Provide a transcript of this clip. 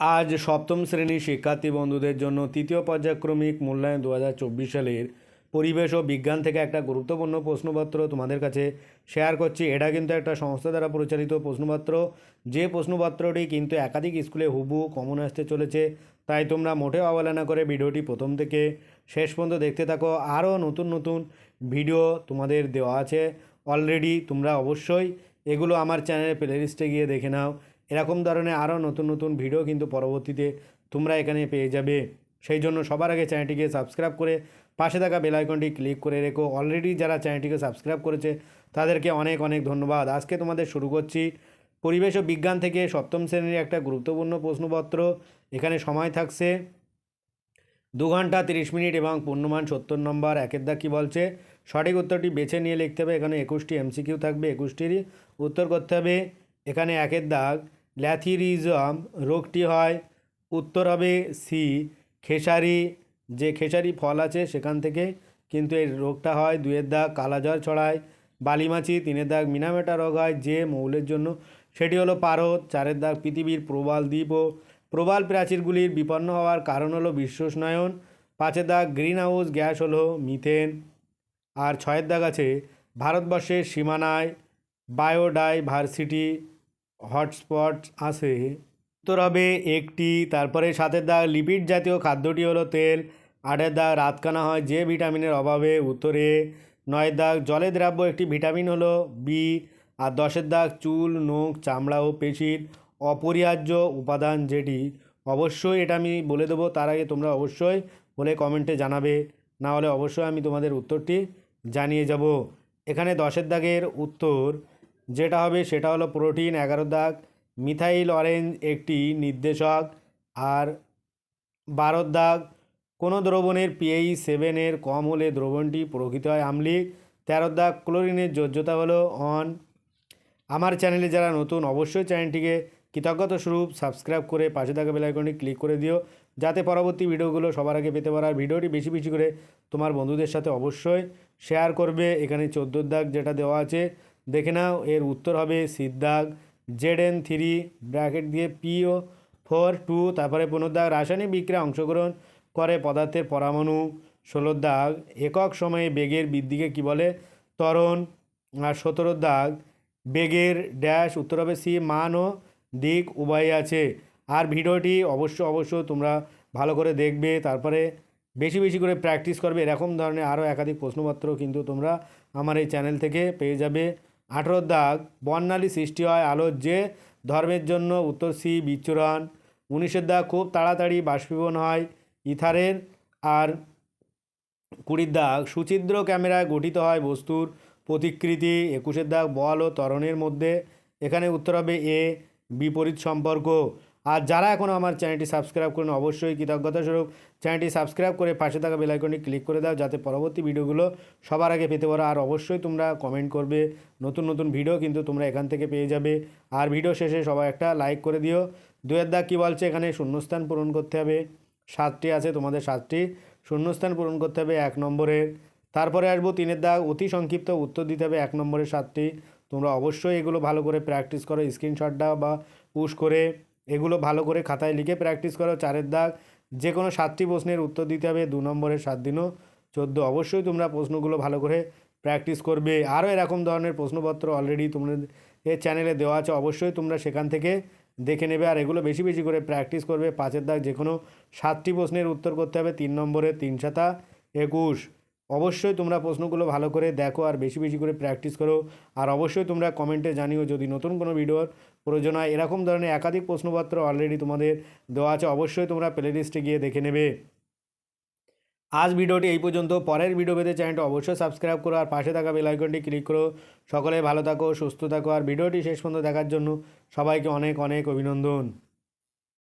আজ সপ্তম শ্রেণির শিক্ষার্থী বন্ধুদের জন্য তৃতীয় পর্যায়ক্রমিক মূল্যায়ন দু হাজার চব্বিশ সালের পরিবেশ ও বিজ্ঞান থেকে একটা গুরুত্বপূর্ণ প্রশ্নপত্র তোমাদের কাছে শেয়ার করছি। এটা কিন্তু একটা সংস্থা দ্বারা পরিচালিত প্রশ্নপত্র। যে প্রশ্নপত্রটি কিন্তু একাধিক স্কুলে হুবু কমন আসতে চলেছে, তাই তোমরা মোটেও অবহেলা করে ভিডিওটি প্রথম থেকে শেষ পর্যন্ত দেখতে থাকো। আরও নতুন নতুন ভিডিও তোমাদের দেওয়া আছে। অলরেডি তোমরা অবশ্যই এগুলো আমার চ্যানেলের প্লেলিস্টে গিয়ে দেখে নাও। এরকম ধরনের আরও নতুন নতুন ভিডিও কিন্তু পরবর্তীতে তোমরা এখানে পেয়ে যাবে। সেই জন্য সবার আগে চ্যানেলটিকে সাবস্ক্রাইব করে পাশে থাকা বেলাইকনটি ক্লিক করে রেখো। অলরেডি যারা চ্যানেলটিকে সাবস্ক্রাইব করেছে, তাদেরকে অনেক অনেক ধন্যবাদ। আজকে তোমাদের শুরু করছি পরিবেশ ও বিজ্ঞান থেকে সপ্তম শ্রেণির একটা গুরুত্বপূর্ণ প্রশ্নপত্র। এখানে সময় থাকছে দু ঘণ্টা তিরিশ মিনিট এবং পূর্ণমান সত্তর নম্বর। একের দা কী বলছে? সঠিক উত্তরটি বেছে নিয়ে লিখতে হবে। এখানে একুশটি এমসিকিউ থাকবে, একুশটিরই উত্তর করতে হবে। এখানে একের দাগ ল্যাথিরিজম রোগটি হয় উত্তর হবে সি, খেসারি। যে খেসারি ফল আছে সেখান থেকে কিন্তু এই রোগটা হয়। দুয়ের দাগ কালাজ্বর ছড়ায়। বালিমাছি, তিনের দাগ মিনামেটা রোগ হয়। যে মৌলের জন্য সেটি হলো পারদ। চারের দাগ পৃথিবীর প্রবাল দ্বীপ ও প্রবাল প্রাচীরগুলির বিপন্ন হওয়ার কারণ হলো বিশ্বস্নায়ন। পাঁচের দাগ গ্রিন হাউস গ্যাস হলো মিথেন। আর ছয়ের দাগ আছে ভারতবর্ষের সীমানায় বায়োডাইভার্সিটি। হটস্পট আছে। উত্তর হবে একটি, তারপরে সাতের দাগ লিপিড জাতীয় খাদ্যটি হলো তেল, আটের দাগ রাতকানা হয় যে ভিটামিনের অভাবে, উত্তরে নয়ের দাগ জলে দ্রাব্য একটি ভিটামিন হলো বি, আর দশের দাগ চুল, নখ, চামড়া ও পেশির অপরিহার্য উপাদান যেটি। অবশ্যই এটা আমি বলে দেবো, তার আগে তোমরা অবশ্যই বলে কমেন্টে জানাবে, না হলে অবশ্যই আমি তোমাদের উত্তরটি জানিয়ে যাব। এখানে দশের দাগের উত্তর যেটা হবে সেটা হলো প্রোটিন, এগারো দাগ, মিথাইল অরেঞ্জ একটি নির্দেশক, আর বারো দাগ, কোনো দ্রবণের পিএই সেভেনের কম হলে দ্রবণটি প্রকৃত হয় আম্লিক। তেরো দাগ, ক্লোরিনের যোজ্যতা হলো অন আমার চ্যানেলে যারা নতুন, অবশ্যই চ্যানেলটিকে কৃতজ্ঞতা স্বরূপ সাবস্ক্রাইব করে পাশে থাকা বেলাইকনটি ক্লিক করে দিও, যাতে পরবর্তী ভিডিওগুলো সবার আগে পেতে পারো আর ভিডিওটি বেশি বেশি করে তোমার বন্ধুদের সাথে অবশ্যই শেয়ার করবে। এখানে চোদ্দোর দাগ যেটা দেওয়া আছে দেখে নাও, এর উত্তর হবে সিদ্দাগ জেড এন থ্রি, ব্র্যাকেট দিয়ে পিও ফোর, টু, তারপরে পনেরো দাগ রাসায়নিক বিক্রিয়া অংশগ্রহণ করে পদার্থের পরমাণু। ষোলোর দাগ একক সময়ে বেগের বৃদ্ধিকে কি বলে? ত্বরণ। আর সতেরোর দাগ বেগের ড্যাশ, উত্তর হবে সি, মান ও দিক উভয় আছে। আর ভিডিওটি অবশ্য অবশ্য তোমরা ভালো করে দেখবে, তারপরে বেশি বেশি করে প্র্যাকটিস করবে, এরকম ধরনের আরও একাধিক প্রশ্নপত্র কিন্তু তোমরা আমার এই চ্যানেল থেকে পেয়ে যাবে। আঠেরোর দাগ, বর্ণালী সৃষ্টি হয় আলোর যে ধর্মের জন্য। উত্তর সি, বিচ্ছুরণ। উনিশের দাগ খুব তাড়াতাড়ি বাষ্পীবন হয় ইথারের আর কুড়ির দাগ। সুচিদ্র ক্যামেরায় গঠিত হয় বস্তুর প্রতিকৃতি। একুশের দাগ বল ও ত্বরণের মধ্যে। এখানে উত্তর হবে এ, বিপরীত সম্পর্ক। আর যারা এখনও আমার চ্যানেলটি সাবস্ক্রাইব করেন, অবশ্যই কৃতজ্ঞতা স্বরূপ। চ্যানেলটি সাবস্ক্রাইব করে পাশে থাকা বেলাইকনটি ক্লিক করে দাও, যাতে পরবর্তী ভিডিওগুলো সবার আগে পেতে পারো। আর অবশ্যই তোমরা কমেন্ট করবে, নতুন নতুন ভিডিও কিন্তু তোমরা এখান থেকে পেয়ে যাবে। আর ভিডিও শেষে সবাই একটা লাইক করে দিও। দুয়ের দাগ কী বলছে? এখানে শূন্যস্থান পূরণ করতে হবে। সাতটি আছে, তোমাদের সাতটি। শূন্যস্থান পূরণ করতে হবে এক নম্বরের তারপরে আসব তিনের দাগ, অতি সংক্ষিপ্ত উত্তর দিতে হবে এক নম্বরের সাতটি। তোমরা অবশ্যই এগুলো ভালো করে প্র্যাকটিস করো স্ক্রিনশট দাও বা পুশ করে। এগুলো ভালো করে খাতায় লিখে প্র্যাকটিস করো। চারের দাগ যে কোনো সাতটি প্রশ্নের উত্তর দিতে হবে। দু নম্বরের সাত দিনও চোদ্দ। অবশ্যই তোমরা প্রশ্নগুলো ভালো করে প্র্যাকটিস করবে। আরও এরকম ধরনের প্রশ্নপত্র অলরেডি তোমাদের এর চ্যানেলে দেওয়া আছে। অবশ্যই তোমরা সেখান থেকে দেখে নেবে। আর এগুলো বেশি বেশি করে প্র্যাকটিস করবে। পাঁচের দাগ যে কোনো সাতটি প্রশ্নের উত্তর করতে হবে। তিন নম্বরে তিন সাতা একুশ। অবশ্যই তোমরা প্রশ্নগুলো ভালো করে দেখো আর বেশি বেশি করে প্র্যাকটিস করো। আর অবশ্যই তোমরা কমেন্টে জানিও যদি নতুন কোনো ভিডিওর প্রয়োজন হয়। এরকম ধরনের একাধিক প্রশ্নপত্র অলরেডি তোমাদের দেওয়া আছে। অবশ্যই তোমরা প্লে প্লেলিস্টে গিয়ে দেখে নেবে। আজ ভিডিওটি এই পর্যন্ত। পরের ভিডিও পেতে চ্যানেলটি অবশ্যই সাবস্ক্রাইব করো আর পাশে থাকা বেলাইকনটি ক্লিক করো। সকলে ভালো থাকো, সুস্থ থাকো। আর ভিডিওটি শেষ পর্যন্ত দেখার জন্য সবাইকে অনেক অনেক অভিনন্দন।